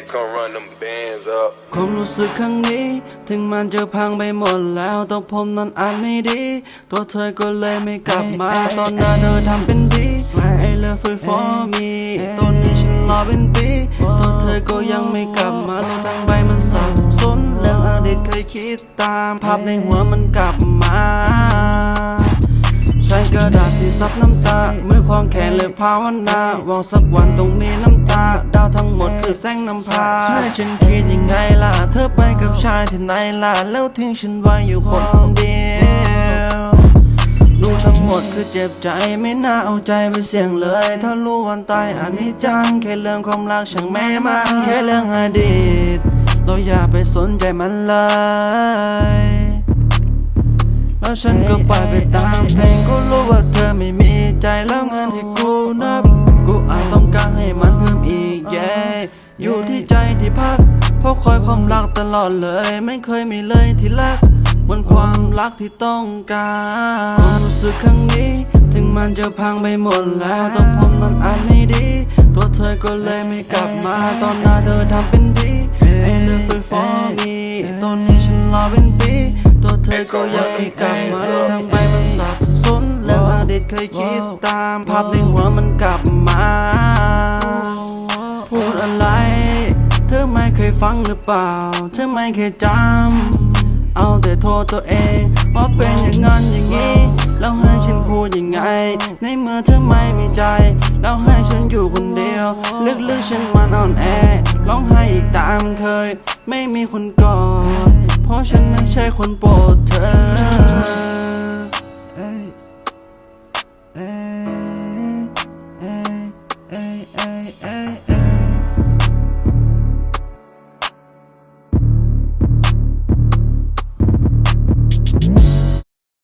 X gon' run them bands up. ความรู้สึกครั้งนี้ ถึงมันจะพังไปหมดแล้วตัวผมนั้นอาจไม่ดี ตัวเธอก็เลยไม่กลับมา ตอนหน้าเธอทำเป็นดีไอ้เลิฟ for me ตอนนี้ฉันรอเป็นปีตัวเธอก็ยังไม่กลับมาโลกทั้งใบมันสับสนเรื่องอดีตเคยคิดตามภาพในหัวมันกลับมาใช้ กระดาษที่ซับน้ำตา มือควงแขนเลยภาวนาวังสักวันต้องมีน้ำตา ดาวทั้งหมดคือแสงนำพาใช่ฉันคิดยังไงล่ะ เธอไปกับชายที่ไหนล่ะ แล้วทิ้งฉันไว้อยู่คนเดียวรู้ทั้งหมดคือเจ็บใจไม่น่าเอาใจไปเสี่ยงเลย ถ้ารู้วันตายอันนี้จัง แค่เรื่องความรักช่างแม่มันแค่เรื่องอดีต เราอย่าไปสนใจมันเลย แล้วฉันก็ไปไปตามเพลงก็รู้ว่าเธอไม่มีใจแล้วเงินที่กูนับ กูอาจต้องการให้มันเพิ่มอีกแย่อยู่ที่ใจที่พักเพราะคอยความรักตลอดเลย ไม่เคยมีเลยที่รักเหมือนความรักที่ต้องการความรู้สึกครั้งนี้ ถึงมันจะพังไปหมดแล้วแตัวผมนั้นอาจไม่ดี ตัวเธอก็เลยไม่กลับมา ตอนหน้าเธอทำเป็นดีไอ้เลิฟ for me ตอนนี้ฉันรอเป็นปี ตัวเธอก็ยัง กลับมาทั้งใบมันสับสนแล้วอดีตเคยคิดตามภาพในหัวมันกลับมา พูดอะไร เธอไม่เคยฟังหรือเปล่า เธอไม่เคยจำ เอาแต่โทษตัวเองว่าเป็นอย่างนั้นอย่างนี้แล้วให้ฉันพูดยังไง ในเมื่อเธอไม่มีใจ แล้วให้ฉันอยู่คนเดียว ลึกๆฉันมันอ่อนแอร้องไห้อีกตามเคย ไม่มีคนกอดเพราะฉันไม่ใช่คนโปรดเธอ เอ้ย